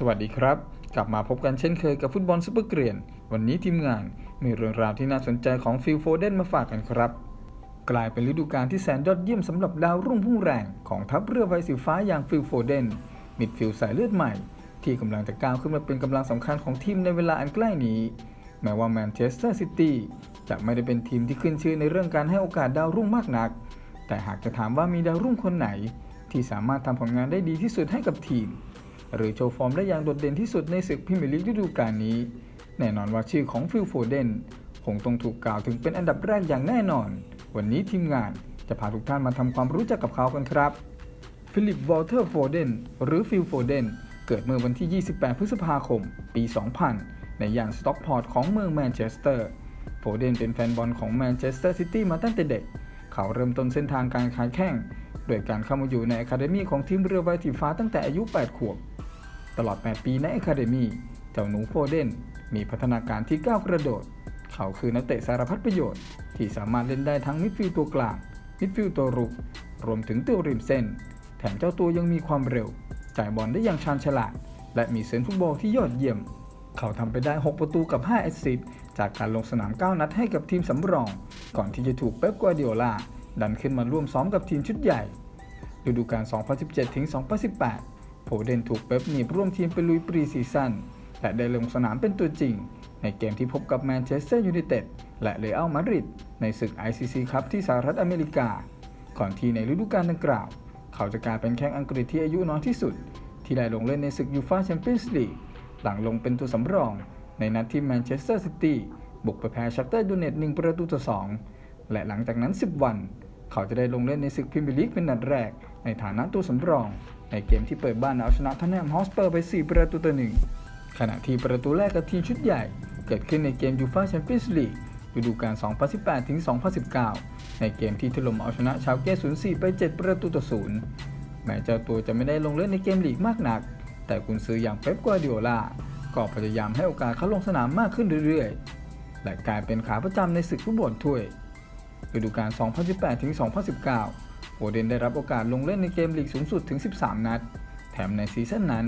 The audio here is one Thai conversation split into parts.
สวัสดีครับ กลับมาพบกันเช่นเคยกับฟุตบอลซุปเปอร์เกรียน วันนี้ทีมงานมีเรื่องราวที่น่าสนใจของฟิลโฟเดนมาฝากกันครับ กลายเป็นฤดูกาลที่แสนยอดเยี่ยมสำหรับดาวรุ่งพุ่งแรงของทัพเรือใบสีฟ้าอย่างฟิลโฟเดนมิดฟิลสายเลือดใหม่ ที่กำลังจะก้าวขึ้นมาเป็นกำลังสำคัญของทีมในเวลาอันใกล้นี้ แม้ว่าแมนเชสเตอร์ซิตี้จะไม่ได้เป็นทีมที่ขึ้นชื่อในเรื่องการให้โอกาสดาวรุ่งมากนัก แต่หากจะถามว่ามีดาวรุ่งคนไหน ที่สามารถทำผลงานได้ดีที่สุดให้กับทีม หรือโชว์ฟอร์มได้อย่างโดดเด่นที่สุดในศึกพรีเมียร์ลีกฤดูกาลนี้ แน่นอนว่าชื่อของฟิลโฟเดนคงต้องถูกกล่าวถึงเป็นอันดับแรกอย่างแน่นอน วันนี้ทีมงานจะพาทุกท่านมาทำความรู้จักกับเขากันครับ ฟิลิปวอลเทอร์โฟเดนหรือฟิลโฟเดนเกิดเมื่อวันที่ 28 พฤษภาคม ปี 2000 ในย่านสต็อกพอร์ตของเมืองแมนเชสเตอร์โฟเดนเป็นแฟนบอลของแมนเชสเตอร์ซิตี้มาตั้งแต่เด็ก เขาเริ่มต้นเส้นทางการขายแข้งโดยการเข้ามาอยู่ในอะคาเดมีของทีมเรือใบสีฟ้าตั้งแต่อายุ 8 ขวบ ตลอด 8 ปีในอะคาเดมีเจ้าหนูโฟเดนมีพัฒนาการที่ก้าวกระโดด เขาคือนักเตะสารพัดประโยชน์ ที่สามารถเล่นได้ทั้งมิดฟิลด์ตัวกลาง มิดฟิลด์ตัวรุก รวมถึงตัวริมเส้น แถมเจ้าตัวยังมีความเร็ว จ่ายบอลได้อย่างชาญฉลาด และมีเซนส์ฟุตบอลที่ยอดเยี่ยม เขาทำไปได้ 6 ประตูกับ 5 แอสซิสต์จากการลงสนาม 9 นัดให้กับทีมสำรอง ก่อนที่จะถูกเป๊ปกัวร์ดิโอลาดันขึ้นมาร่วมซ้อมกับทีมชุดใหญ่ฤดูกาล2017-2018 โฟเดนถูกเป๊ปหนีบร่วมทีมไปลุยปรีซีซั่นและได้ลงสนามเป็นตัวจริง ในเกมที่พบกับแมนเชสเตอร์ยูไนเต็ดและเรอัลมาดริดในศึก ICC คัพที่สหรัฐอเมริกา ก่อนที่ในฤดูกาลดังกล่าว เขาจะกลายเป็นแข้งอังกฤษที่อายุน้อยที่สุด ที่ได้ลงเล่นในศึกยูฟ่าแชมเปี้ยนส์ลีกหลังลงเป็นตัวสำรอง ในนัดที่แมนเชสเตอร์ซิตี้บุกไปแพ้ชักเตอร์ดูเนตหนึ่งประตูต่อสองและหลังจากนั้น 10 วัน เขาจะได้ลงเล่นในศึกพรีเมียร์ลีกเป็นนัดแรก ในฐานะตัวสำรอง ในเกมที่เปิดบ้านเอาชนะทันแนมฮอสเปอร์ไป 4 ประตูต่อหนึ่งขณะที่ประตูแรกกับทีมชุดใหญ่ เกิดขึ้นในเกมยูฟ่าแชมเปี้ยนส์ลีกฤดูกาล 2018-2019 ในเกมที่ถล่มเอาชนะชาวเก้04 ไป 7 ประตูต่อศูนย์แม้เจ้าตัวจะไม่ได้ลงเล่นในเกมลีกมากนัก แต่กุนซืออย่างเป๊ปกัวร์ดิโอลาก็พยายามให้โอกาสเขาลงสนามมากขึ้นเรื่อยๆ และกลายเป็นขาประจำในศึกฟุตบอลถ้วยฤดูกาล 2018-2019 โฟเดนได้รับโอกาสลงเล่นในเกมลีกสูงสุดถึง 13 นัด แถมในซีซั่นนั้น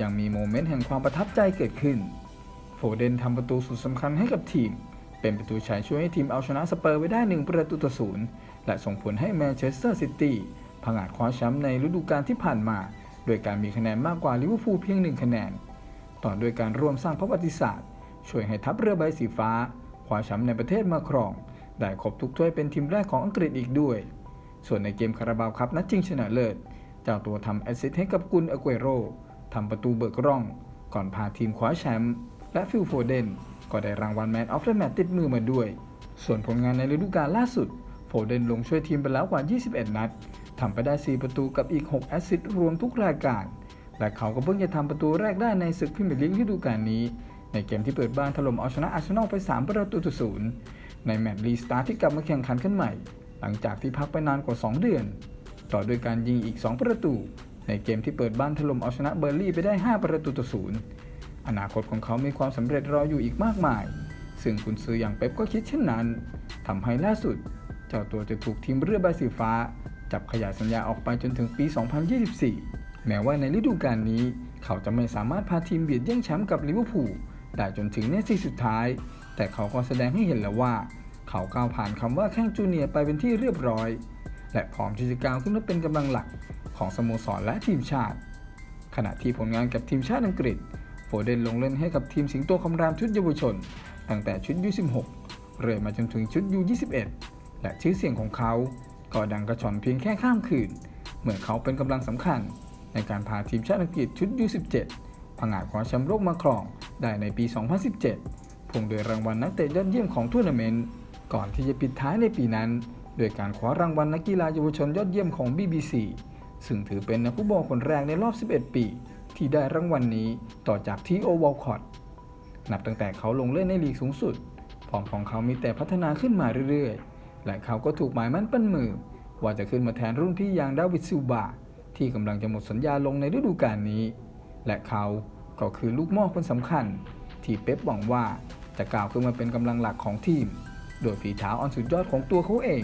ยังมีโมเมนต์แห่งความประทับใจเกิดขึ้น โฟเดนทำประตูสุดสำคัญให้กับทีม เป็นประตูชัยช่วยให้ทีมเอาชนะสเปอร์ไว้ได้ 1 ประตูต่อศูนย์และส่งผลให้แมนเชสเตอร์ซิตี้ผงาดคว้าแชมป์ในฤดูกาลที่ผ่านมา โดยการมีคะแนนมากกว่าลิเวอร์พูลเพียง 1 คะแนน ต่อด้วยการร่วมสร้างประวัติศาสตร์ ช่วยให้ทัพเรือใบสีฟ้าคว้าแชมป์ในประเทศมาครอง ได้ครบทุกถ้วยเป็นทีมแรกของอังกฤษอีกด้วย ส่วนในเกมคาราบาวครับนัดชิงชนะเลิศเจ้าตัวทำแอสซิสต์ให้กับกุนอเกโรทำประตูเบิกร่อง ก่อนพาทีมคว้าแชมป์และฟิลโฟเดนก็ได้รางวัลแมนออฟเดอะแมตติดมือมาด้วย ส่วนผลงานในฤดูกาลล่าสุด โฟเดนลงช่วยทีมไปแล้วกว่า 21 นัดทำไปได้ 4 ประตูกับอีก 6 แอสซิสต์รวมทุกรายการ และเขาก็เพิ่งจะทำประตูแรกได้ในศึกพรีเมียร์ลีกฤดูกาลนี้ ในเกมที่เปิดบ้านถล่มเอาชนะอาร์เซนอลไป 3 ประตูต่อศูนย์ในแมตช์รีสตาร์ทที่กลับมาแข่งขันกันใหม่ หลังจากที่พักไปนานกว่า 2 เดือน ต่อด้วยการยิงอีก 2 ประตู ในเกมที่เปิดบ้านถล่มเอาชนะเบอร์ลี่ไปได้ 5 ประตูต่อศูนย์อนาคตของเขามีความสำเร็จรออยู่อีกมากมาย ซึ่งคุณซืออย่างเป๊ปก็คิดเช่นนั้นทำให้ล่าสุด เจ้าตัวจะถูกทีมเรือใบสีฟ้า จับขยายสัญญาออกไปจนถึงปี 2024 แม้ว่าในฤดูกาลนี้ เขาจะไม่สามารถพาทีมเบียดแย่งแชมป์กับลิเวอร์พูลได้จนถึงนาทีสุดท้าย แต่เขาก็แสดงให้เห็นแล้วว่า เขาก้าวผ่านคำว่าแข้งจูเนียร์ไปเป็นที่เรียบร้อย และพร้อมที่จะก้าวขึ้นมาเป็นกำลังหลักของสโมสรและทีมชาติ ขณะที่ผลงานกับทีมชาติอังกฤษ โฟเดนลงเล่นให้กับทีมสิงโตคำรามชุดเยาวชน ตั้งแต่ชุด U16 เรื่อยมาจนถึงชุด U21 และชื่อเสียงของเขาก็ดังกระชอนเพียงแค่ข้ามคืน เมื่อเขาเป็นกำลังสำคัญ ในการพาทีมชาติอังกฤษชุด U17 ผงาดคว้าแชมป์โลกมาครองได้ในปี 2017พวงโดยรางวัลนักเตะยอดเยี่ยมของทัวร์นาเมนต์ ก่อนที่จะปิดท้ายในปีนั้น โดยการคว้ารางวัลนักกีฬาเยาวชนยอดเยี่ยมของ BBC ซึ่งถือเป็นนักฟุตบอลคนแรกในรอบ 11 ปี ที่ได้รางวัลนนี้ต่อจากทีโอวอลคอตนับตั้งแต่เขาลงเล่นในลีกสูงสุดฟอร์มของเขามีแต่พัฒนาขึ้นมาเรื่อยๆ และเขาก็ถูกหมายมั่นปั้นมือ ว่าจะขึ้นมาแทนรุ่นพี่อย่างดาวิดซิลบาที่กำลังจะหมดสัญญาลงในฤดูกาลนี้ และเขาก็คือลูกม่อคนสำคัญ ที่เป๊ปหวังว่าจะกล่าวขึ้นมาเป็นกำลังหลักของทีม โดยฝีเท้าอันสุดยอดของตัวเขาเอง